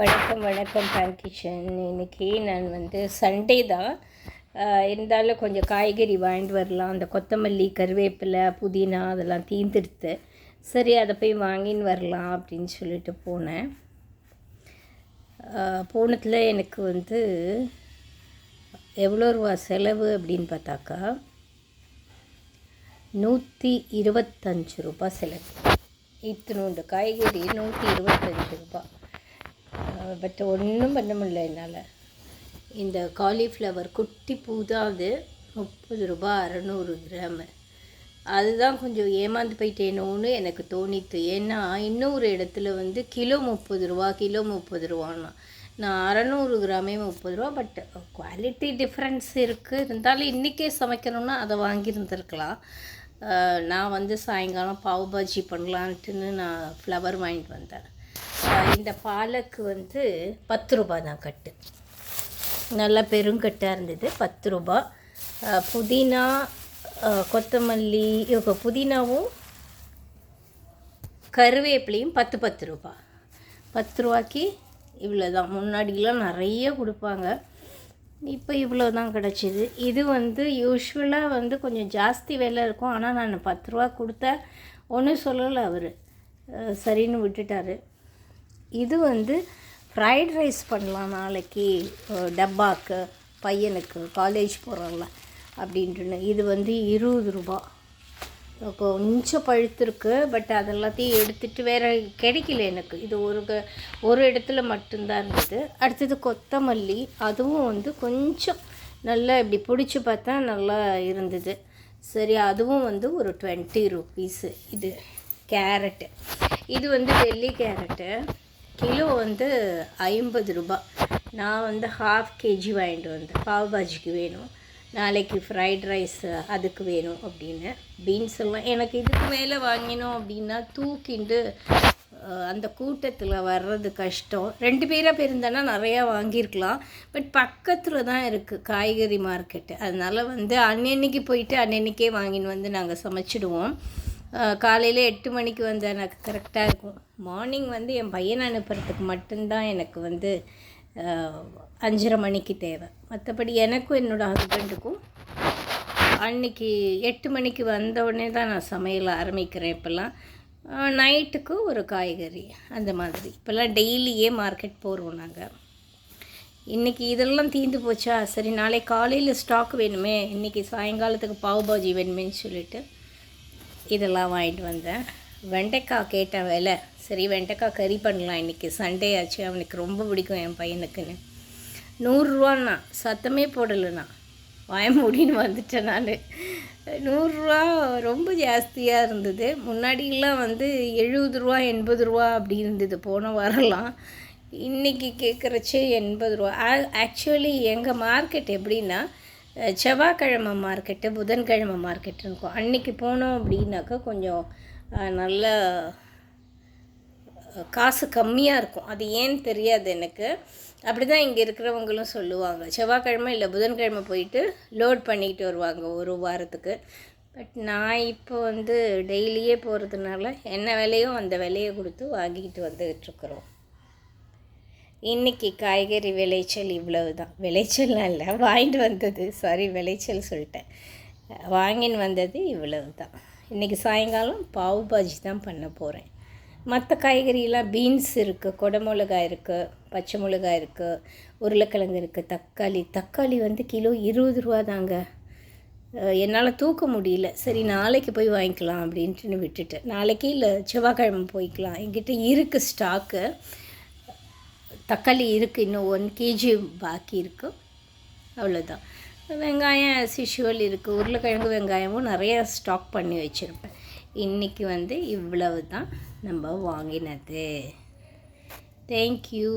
வணக்கம் வணக்கம் pan kitchen இன்னைக்கு நான் வந்து சண்டே தான். இருந்தாலும் கொஞ்சம் காய்கறி வாங்கிட்டு வரலாம். அந்த கொத்தமல்லி கருவேப்பிலை புதினா அதெல்லாம் தீந்துடுத்து. சரி அதை போய் வாங்கின்னு வரலாம் அப்படின்னு சொல்லிட்டு போனேன். போனதில் எனக்கு வந்து எவ்வளோ ரூபா செலவு அப்படின்னு பார்த்தாக்கா நூற்றி இருபத்தஞ்சு ரூபாய் செலவு. இத்தினோண்டு காய்கறி நூற்றி இருபத்தஞ்சு ரூபாய் பட் ஒன்றும் பண்ண முடியல என்னால். இந்த காலிஃப்ளவர் குட்டி பூ தான் அது முப்பது ரூபா அறநூறு கிராமு. அதுதான் கொஞ்சம் ஏமாந்து போயிட்டேனோன்னு எனக்கு தோணித்து. ஏன்னா இன்னொரு இடத்துல வந்து கிலோ முப்பது ரூபா கிலோ முப்பது ரூபான்னா. நான் அறநூறு கிராமே முப்பது ரூபா பட் குவாலிட்டி டிஃப்ரென்ஸ் இருக்குது இருந்தாலும் இன்றைக்கே சமைக்கணும்னா அதை வாங்கியிருந்துருக்கலாம். நான் வந்து சாயங்காலம் பாவ் பாஜி பண்ணலான்ட்டுன்னு நான் ஃப்ளவர் வாங்கிட்டு வந்தேன். இந்த பாலக்கு வந்து பத்து ரூபா தான் கட்டு நல்லா பெருங்கட்டாக இருந்தது பத்து ரூபா. புதினா கொத்தமல்லி இப்போ புதினாவும் கருவேப்பிலையும் பத்து பத்து ரூபா. பத்து ரூபாய்க்கு இவ்வளோ தான் முன்னாடிலாம் நிறைய கொடுப்பாங்க. இப்போ இவ்வளோ தான் கிடச்சிது. இது வந்து யூஸ்வலாக வந்து கொஞ்சம் ஜாஸ்தி விலை இருக்கும். ஆனால் நான் பத்து ரூபா கொடுத்தேன். ஒன்றும் சொல்லலை அவர். சரின்னு விட்டுட்டார். இது வந்து ஃப்ரைட் ரைஸ் பண்ணலாம் நாளைக்கு டப்பாக்கு பையனுக்கு காலேஜ் போகிறோம்ல அப்படின்ட்டுன்னு. இது வந்து இருபது ரூபா. கொஞ்சம் பழுத்திருக்கு பட் அதெல்லாத்தையும் எடுத்துட்டு வேறு கிடைக்கல எனக்கு. இது ஒரு க- ஒரு இடத்துல மட்டும்தான் இருந்தது. அடுத்தது கொத்தமல்லி. அதுவும் வந்து கொஞ்சம் நல்லா இப்படி பிடிச்சி பார்த்தா நல்லா இருந்தது. சரி அதுவும் வந்து ஒரு டுவெண்ட்டி ருபீஸு இது கேரட்டு இது வந்து வெள்ளி கேரட்டு கிலோ வந்து ஐம்பது ரூபாய் நான் வந்து ஹாஃப் கேஜி வாங்கிட்டு வந்தேன். பாவ் பாஜிக்கு வேணும். நாளைக்கு ஃப்ரைட் ரைஸ் அதுக்கு வேணும் அப்படின்னு. பீன்ஸ் எல்லாம் எனக்கு இதுக்கு மேலே வாங்கினோம் அப்படின்னா தூக்கிண்டு அந்த கூட்டத்தில் வர்றது கஷ்டம். ரெண்டு பேராக போயிருந்தேன்னா நிறையா வாங்கியிருக்கலாம். பட் பக்கத்தில் தான் இருக்குது காய்கறி மார்க்கெட்டு அதனால் வந்து அன்னன்னைக்கு போயிட்டு அன்னன்னைக்கே வாங்கின்னு வந்து நாங்கள் சமைச்சிடுவோம். காலையில் எட்டு மணிக்கு வந்து எனக்கு கரெக்டாக இருக்கும். மார்னிங் வந்து என் பையனை அனுப்புறதுக்கு மட்டும்தான் எனக்கு வந்து அஞ்சரை மணிக்கு தேவை. மற்றபடி எனக்கும் என்னோடய ஹஸ்பண்டுக்கும் அன்னைக்கு எட்டு மணிக்கு வந்த உடனே தான் நான் சமையல் ஆரம்பிக்கிறேன் இப்போல்லாம். நைட்டுக்கு ஒரு காய்கறி அந்த மாதிரி. இப்போல்லாம் டெய்லியே மார்க்கெட் போகிறோம் நாங்கள் இன்றைக்கி இதெல்லாம் தீந்து போச்சா? சரி நாளை காலையில் ஸ்டாக் வேணுமே. இன்றைக்கி சாயங்காலத்துக்கு பாவ் பாஜி வேணுமேன்னு சொல்லிட்டு. இதெல்லாம் வாங்கிட்டு வந்தேன். வெண்டைக்காய் கேட்ட வேலை. சரி வெண்டைக்காய் கறி பண்ணலாம் இன்றைக்கி சண்டே ஆச்சு. அவனுக்கு ரொம்ப பிடிக்கும் என் பையனுக்குன்னு. நூறுரூவாண்ணா. சத்தமே போடலைண்ணா. வாய மூடின்னு வந்துட்டேன் நான். நூறுரூவா ரொம்ப ஜாஸ்தியாக இருந்தது. முன்னாடியெல்லாம் வந்து எழுபது ரூபா எண்பது ரூபா அப்படி இருந்தது. போன வாரம்லாம். இன்றைக்கி கேட்குறச்சு எண்பது ரூபா. ஆக்சுவலி எங்கள் மார்க்கெட் எப்படின்னா செவ்வாய்க்கிழமை மார்க்கெட்டு புதன்கிழமை மார்க்கெட்டு இருக்கும். அன்றைக்கி போனோம் அப்படின்னாக்கா கொஞ்சம் நல்ல காசு கம்மியாக இருக்கும். அது ஏன்னு தெரியாது எனக்கு. அப்படி தான் இங்கே இருக்கிறவங்களும் சொல்லுவாங்க. செவ்வாய்க்கிழமை இல்லை புதன்கிழமை போயிட்டு லோட் பண்ணிக்கிட்டு வருவாங்க ஒரு வாரத்துக்கு. பட் நான் இப்போ வந்து டெய்லியே போகிறதுனால என்ன விலையோ அந்த விலையை கொடுத்து வாங்கிக்கிட்டு வந்துக்கிட்டுருக்குறோம் இன்றைக்கி காய்கறி விளைச்சல் இவ்வளவு தான் விளைச்சல்லாம் இல்லை வாங்கிட்டு வந்தது. சாரி விளைச்சல் சொல்லிட்டேன். வாங்கின்னு வந்தது இவ்வளவு தான் இன்றைக்கி சாயங்காலம் பாவு பாஜி தான் பண்ண போகிறேன் மற்ற காய்கறியெல்லாம் பீன்ஸ் இருக்குது கொடமிளகாய் இருக்குது பச்சை மிளகாய் இருக்குது உருளைக்கிழங்கு இருக்குது தக்காளி. தக்காளி வந்து கிலோ இருபது ரூபா தாங்க. என்னால் தூக்க முடியல. சரி நாளைக்கு போய் வாங்கிக்கலாம் அப்படின்ட்டுன்னு விட்டுட்டேன். நாளைக்கு இல்லை செவ்வாய்க்கிழமை போய்க்கலாம். என்கிட்ட இருக்குது ஸ்டாக்கு தக்காளி இருக்குது இன்னும் ஒன் கேஜி பாக்கி இருக்குது அவ்வளோதான் வெங்காயம் சிஷுவல் இருக்குது உருளைக்கிழங்கு வெங்காயமும் நிறைய ஸ்டாக் பண்ணி வச்சுருப்பேன். இன்றைக்கி வந்து இவ்வளவு தான் நம்ம வாங்கினது. தேங்க்யூ